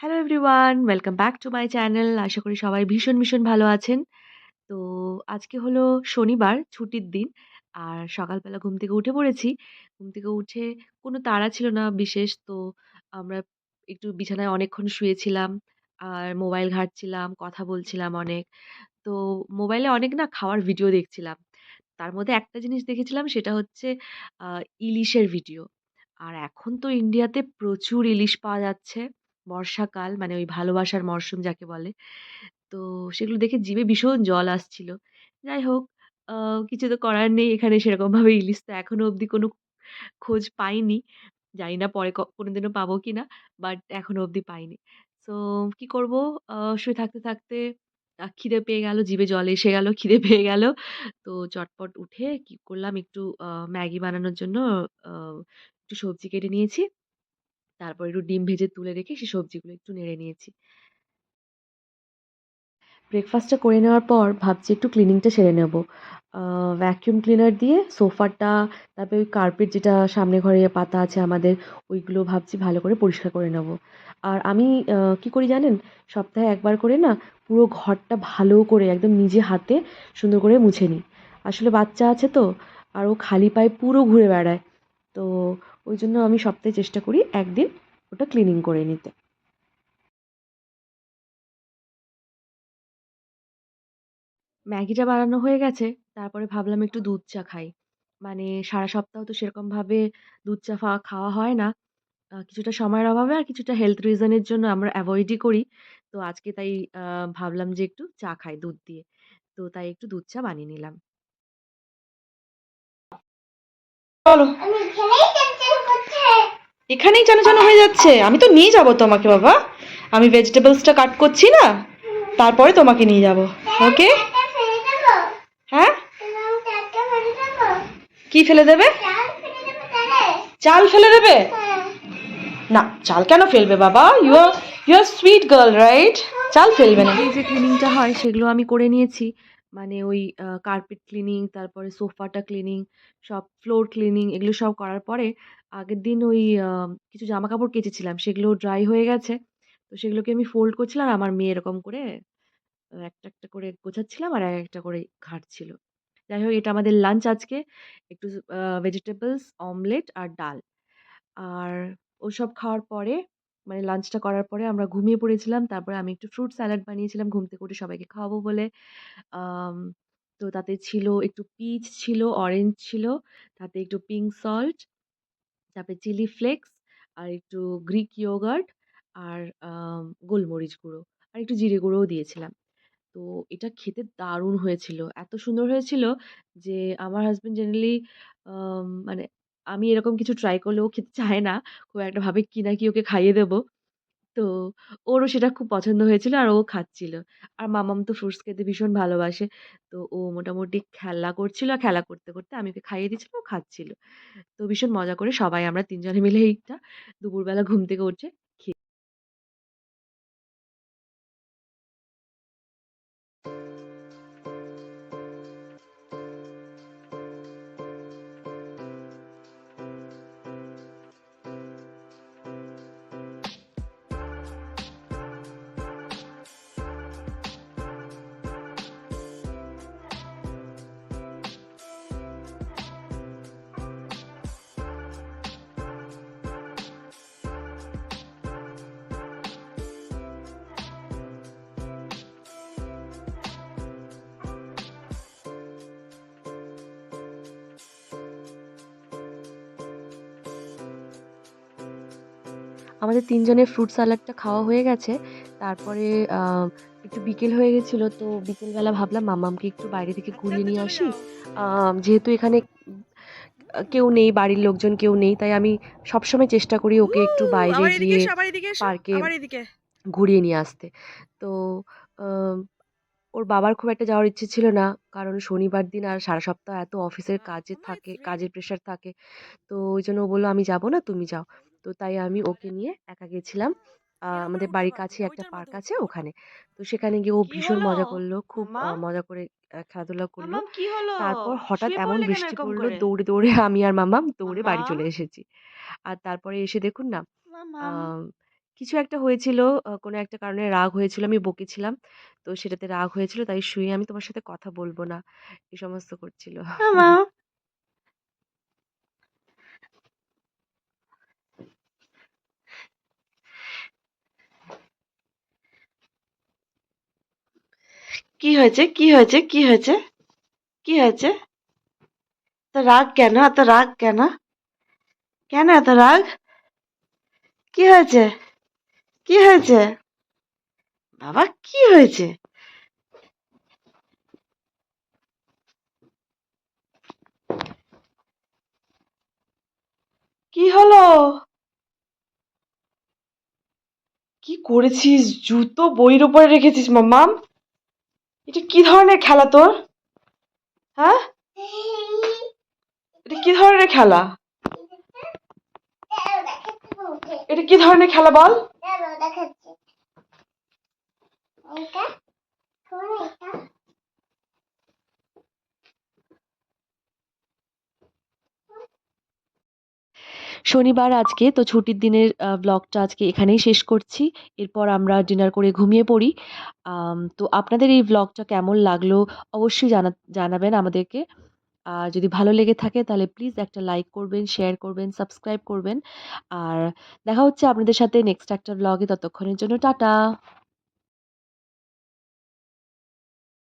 Hello everyone welcome back to my channel আশা করি সবাই ভীষণ ভীষণ ভালো আছেন। তো আজকে হলো শনিবার, ছুটির দিন, আর সকালবেলা ঘুম থেকে উঠে পড়েছি। ঘুম থেকে উঠে কোনো তাড়া ছিল না বিশেষ, তো আমরা একটু বিছানায় অনেকক্ষণ শুয়েছিলাম, আর মোবাইল ঘাঁটছিলাম, কথা বলছিলাম অনেক। তো মোবাইলে অনেক না খাওয়ার ভিডিও দেখছিলাম। তার মধ্যে একটা জিনিস দেখেছিলাম, সেটা হচ্ছে ইলিশের ভিডিও। আর এখন তো ইন্ডিয়াতে প্রচুর ইলিশ পাওয়া যাচ্ছে। বর্ষাকাল মানে ওই ভালোবাসার মরশুম যাকে বলে। তো সেগুলো দেখে জিভে ভীষণ জল আসছিল। যাই হোক কিছু তো করার নেই, এখানে সেরকম ভাবে ইলিশ তো এখনও অবধি কোনো খোঁজ পাইনি। জানি না পরে কোনোদিনও পাবো কি না বাট এখনও অবধি পাইনি। তো কি করব? শুয়ে থাকতে থাকতে খিদে পেয়ে গেল, জিভে জল এসে গেল, খিদে পেয়ে গেল। তো চটপট উঠে কি করলাম, একটু ম্যাগি বানানোর জন্য একটু সবজি কেটে নিয়েছি। তারপর একটু ডিম ভেজে তুলে রেখে সেই সবজিগুলো একটু নেড়ে নিয়েছি। ব্রেকফাস্টটা করে নেওয়ার পর ভাবছি একটু ক্লিনিংটা সেরে নেব। ভ্যাকিউম ক্লিনার দিয়ে সোফাটা, তারপরে ওই কার্পেট যেটা সামনে ঘরে পাতা আছে আমাদের, ওইগুলো ভাবছি ভালো করে পরিষ্কার করে নেব। আর আমি কি করি জানেন? সপ্তাহে একবার করে না পুরো ঘরটা ভালো করে একদম নিজে হাতে সুন্দর করে মুছে নিই। আসলে বাচ্চা আছে তো, আর ও খালি পায়ে পুরো ঘুরে বেড়ায়। তো ওই জন্য আমি সপ্তাহে চেষ্টা করি একদিন ওটা ক্লিনিং করে নিতে ম্যাগিটা বানানো হয়ে গেছে। তারপরে ভাবলাম একটু দুধ চা খাই। মানে সারা সপ্তাহ তো সেরকমভাবে দুধ চা খাওয়া হয় না। কিছুটা সময়ের অভাবে আর কিছুটা হেলথ রিজনের জন্য আমরা অ্যাভয়েডই করি। তো আজকে তাই ভাবলাম যে একটু চা খাই দুধ দিয়ে। তো তাই একটু দুধ চা বানিয়ে নিলাম। আমি এখানেই যেন যেন হয়ে যাচ্ছে। আমি তো নিয়ে যাব তোমাকে বাবা। আমি ভেজিটেবলসটা কাট করছি না। তারপরে তোমাকে নিয়ে যাব। ওকে হ্যাঁ? কি ফেলে দেবে? চাল ফেলে দেবো? চাল না, চাল কেন ফেলবে বাবা? You are you are sweet girl right চাল ফেলবে না। এই যে ক্লিনিংটা হয়, সেগুলো আমি করে নিয়েছি। মানে ওই কার্পেট ক্লিনিং, তারপরে সোফাটা ক্লিনিং, সব ফ্লোর ক্লিনিং এগুলো সব করার পরে আগের দিন ওই কিছু জামা কাপড় কেচেছিলাম সেগুলো ড্রাই হয়ে গেছে। তো সেগুলোকে আমি ফোল্ড করছিলাম আমার মেয়ে এরকম করে একটা, একটা করে গোছাচ্ছিলাম আর এক একটা করে ঘাঁটছিল। যাই হোক এটা আমাদের লাঞ্চ আজকে। একটু ভেজিটেবলস, অমলেট আর ডাল। আর ওসব খাওয়ার পরে মানে লাঞ্চটা করার পরে আমরা ঘুমিয়ে পড়েছিলাম। তারপরে আমি একটু ফ্রুট স্যালাড বানিয়েছিলাম ঘুম থেকে উঠে সবাইকে খাওয়াবো বলে। তো তাতে ছিল একটু পিচ ছিল, অরেঞ্জ ছিল, তাতে একটু পিঙ্ক সল্ট, তারপরে চিলি ফ্লেক্স আর একটু গ্রিক ইয়োগার্ট আর গোলমরিচ গুঁড়ো আর একটু জিরে গুঁড়োও দিয়েছিলাম। তো এটা খেতে দারুণ হয়েছিল। এত সুন্দর হয়েছিল যে আমার হাজব্যান্ড জেনারেলি মানে আমি এরকম কিছু ট্রাই করলে ও খেতে চায় না। খুব একটা ভাবে কি না কি ওকে খাইয়ে দেবো তো ওরও সেটা খুব পছন্দ হয়েছিল আর ও খাচ্ছিল। আর মামাম তো ফ্রুটস খেতে ভীষণ ভালোবাসে। তো ও মোটামুটি খেলা করছিল। আর খেলা করতে, করতে আমি ওকে খাইয়ে দিচ্ছিলাম, ও খাচ্ছিল। তো ভীষণ মজা করে সবাই আমরা ৩ জনে মিলে এইটা দুপুরবেলা ঘুম থেকে উঠে আমাদের তিনজনের ফ্রুট সালাডটা খাওয়া হয়ে গেছে। তারপরে একটু বিকেল হয়ে গেছিল তো বিকেলবেলা ভাবলাম মাম্মামকে একটু বাইরে থেকে ঘুরিয়ে নিয়ে আসি। যেহেতু এখানে কেউ নেই, বাড়ির লোকজন কেউ নেই। তাই আমি সবসময় চেষ্টা করি ওকে একটু বাইরে গিয়ে পার্কে ঘুরিয়ে নিয়ে আসতে। তো ওর বাবার খুব একটা যাওয়ার ইচ্ছে ছিল না। কারণ শনিবার দিন আর সারা সপ্তাহ এত অফিসের কাজে থাকে কাজের প্রেশার থাকে। তো ওইজন্য ও বলল "আমি যাব না, তুমি যাও।" তো তাই আমি ওকে নিয়ে একা গেছিলাম। আমাদের বাড়ির কাছেই একটা পার্ক আছে ওখানে। তো সেখানে গিয়ে ও ভীষণ মজা করল খুব মজা করে খেলাধুলা করল। তারপর হঠাৎ এমন বৃষ্টি পড়ল, দৌড়ে, দৌড়ে আমি আর মামা দৌড়ে বাড়ি চলে এসেছি। আর তারপরে এসে দেখুন না কিছু একটা হয়েছিল, কোনো একটা কারণে রাগ হয়েছিল, আমি বকেছিলাম। তো সেটাতে রাগ হয়েছিল, তাই শুয়ে আমি তোমার সাথে কথা বলব না। এই সমস্ত করছিল। হয়েছে? কি হয়েছে? কি হয়েছে? কি হয়েছে? এত রাগ কেন? এত রাগ কেন? কেন এত রাগ? কি হয়েছে? কি হয়েছে? বাবা, কি হয়েছে? কি হলো? কি করেছিস? জুতো বইয়ের উপরে রেখেছিস, মাম্মাম? এটা কি ধরনের খেলা তোর? হ্যাঁ? এটা কি ধরনের খেলা? এটা কি ধরনের খেলা বল? দাঁড়াও দেখাচ্ছি এটা কোন এটা শনিবার আজকে তো ছুটির দিনের ব্লগটা আজকে এখানেই শেষ করছি। এরপর আমরা ডিনার করে ঘুমিয়ে পড়ি। তো আপনাদের এই ব্লগটা কেমন লাগল অবশ্যই জানা জানাবেন আমাদেরকে। আর যদি ভালো লেগে থাকে তাহলে প্লিজ একটা লাইক করবেন, শেয়ার করবেন, সাবস্ক্রাইব করবেন। আর দেখা হচ্ছে আপনাদের সাথে নেক্সট একটা ব্লগে ততক্ষণের জন্য টাটা।